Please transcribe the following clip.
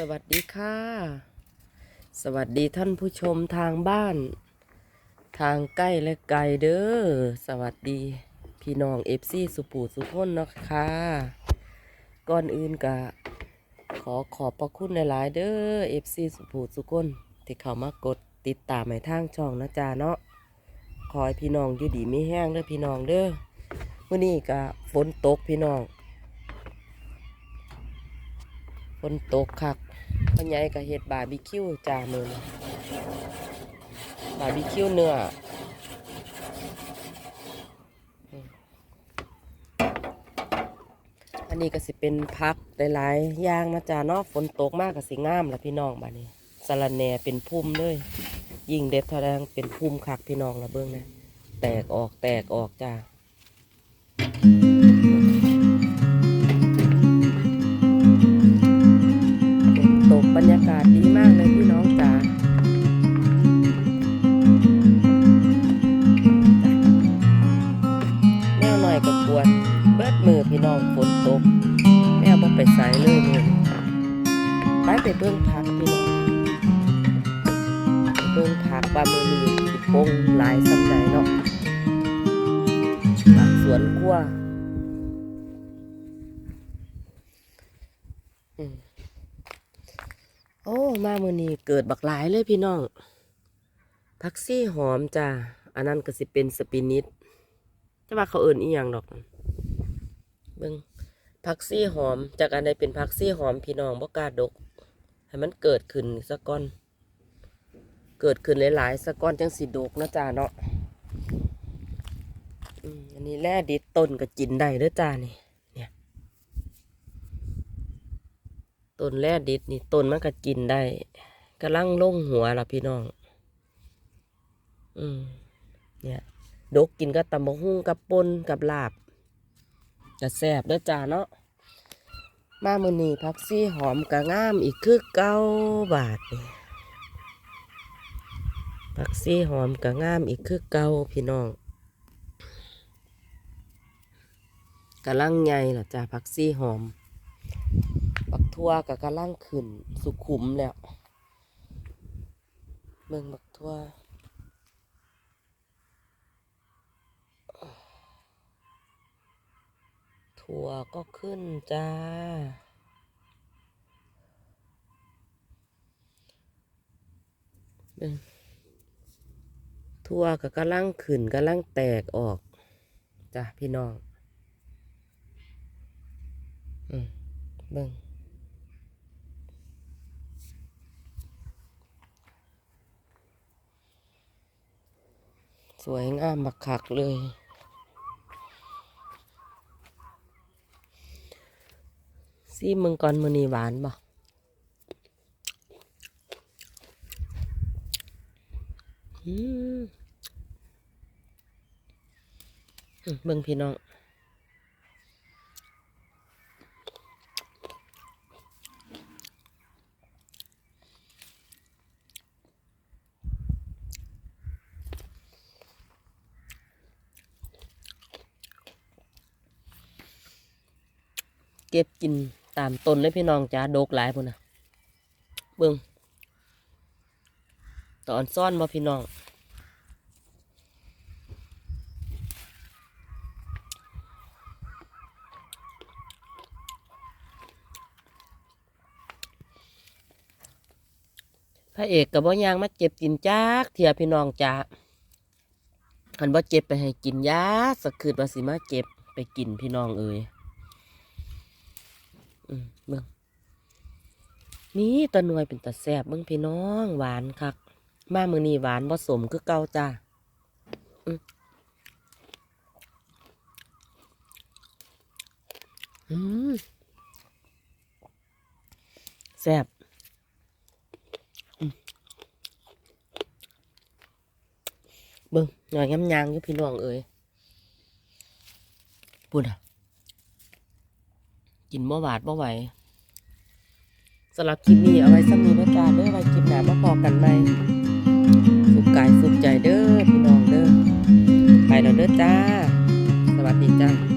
สวัสดีค่ะ สวัสดีท่านผู้ชมทางบ้าน ทางใกล้และไกลเด้อสวัสดีพี่น้องเอฟซีสุปูสุพ้นนะคะก่อนอื่นกะขอขอบพระคุณหลายๆเด้อเอฟซีสุปูสุพ้นที่เขามากดติดตามให้ทางช่องนะจ๊ะเนาะขอให้พี่น้องอยู่ดีไม่แห้งเด้อพี่น้องเด้อมื้อนี้กะฝนตกพี่น้องฝนตกคัก พ่อใหญ่ก็เฮ็ดบาร์บีคิวจ้ามือนี้บาร์บีคิวเนื้ออันนี้ก็สิเป็นพักหลายๆอย่างนะจ้าเนาะฝนตกมากก็สิงามละพี่น้องบัดนี้สะระแหนเป็นพุ่มเลยยิ่งเด็ดเท่าแรงเป็นพุ่มคักพี่น้องละเบิ่งนะแตกออกแตกออกจ้า ยากาศดีมากเลยพี่น้องจ๋าแม่หน่อยกับปวด เบิดมือพี่น้องฝนตก แม่บ่ไปใส่เลยมือไปไปเบิ่งผักพี่น้องเบิ่งผักว่ามือนี้ปงหลายสำไหนเนาะผักสวนครัว โอ้ มามือนี้เกิดบักหลายเลยพี่น้องพักซี่หอมจ้าอันนั้นก็สิเป็นสปินิดจะว่าเขาเอิ่นอีหยังดอกเบิ่งพักซี่หอม จากอันใดเป็นพักซี่หอมพี่น้องบ่กาดก ให้มันเกิดขึ้นสักก้อน เกิดขึ้นหลายๆสักก้อนจังสิดกนะจ้าเนาะอันนี้แร่ดิต้นก็กินได้เด้อจ้านี่ ต้นแร่ดิดนี่ต้นมันก็กินได้กำลังลงหัวล่ะพี่น้อง อืม เนี่ย ดกกินก็ตำบะหุ่งกับปนกับลาบจะแซ่บด้อจ้าเนาะ มามือนีพักซี่หอมกะงามอีกคือเก้าบาทนี่พักซี่หอมกะงามอีกคือเก้าพี่น้องกะลังใหญ่ล่ะจ้าพักซี่หอม ทั่วกับกระล่างขึ้น สุขุมแล้วเมืองบักทั่วถั่วก็ขึ้นจ้า เบิ่งทั่วกับกระล่างขึ้นกระล่างแตกออก จ้ะพี่น้อง อืม เบิ่ง สวยงามบักคักเลย ซีมึงก่อนมือนีหวานบ่อืมอืมเบิ่งพี่น้อง เก็บกินตามต้นเลยพี่น้องจ้าโดกหลายพุ่นนะเบิ่งตอนซ่อนบ่พี่น้อง พระเอกกับบ่ยางมาเจ็บกินจากเทียพี่น้องจ้าคันบ่เจ็บไปให้กินยาสักคืนว่าสิมาเจ็บไปกินพี่น้องเอ้ย อืมเบิ่งมีตะหน่วยเป็นตะแซบเบิ่งพี่น้องหวานคัก มามือนี้หวานผสมคือเก่าจ้าอืมแซบเบิ่งหน่อยย้ำยางอยู่พี่น้องเอ้ยพูดอะ กินบ่หวาดบ่ไหวสำหรับคลิปนี้เอาไว้สำนีนะจ๊ะเด้อไว้คลิปหน้ามาพอกันไหมสุขกายสุขใจเด้อพี่น้องเด้อไปแล้วเด้อจ้า สวัสดีจ้า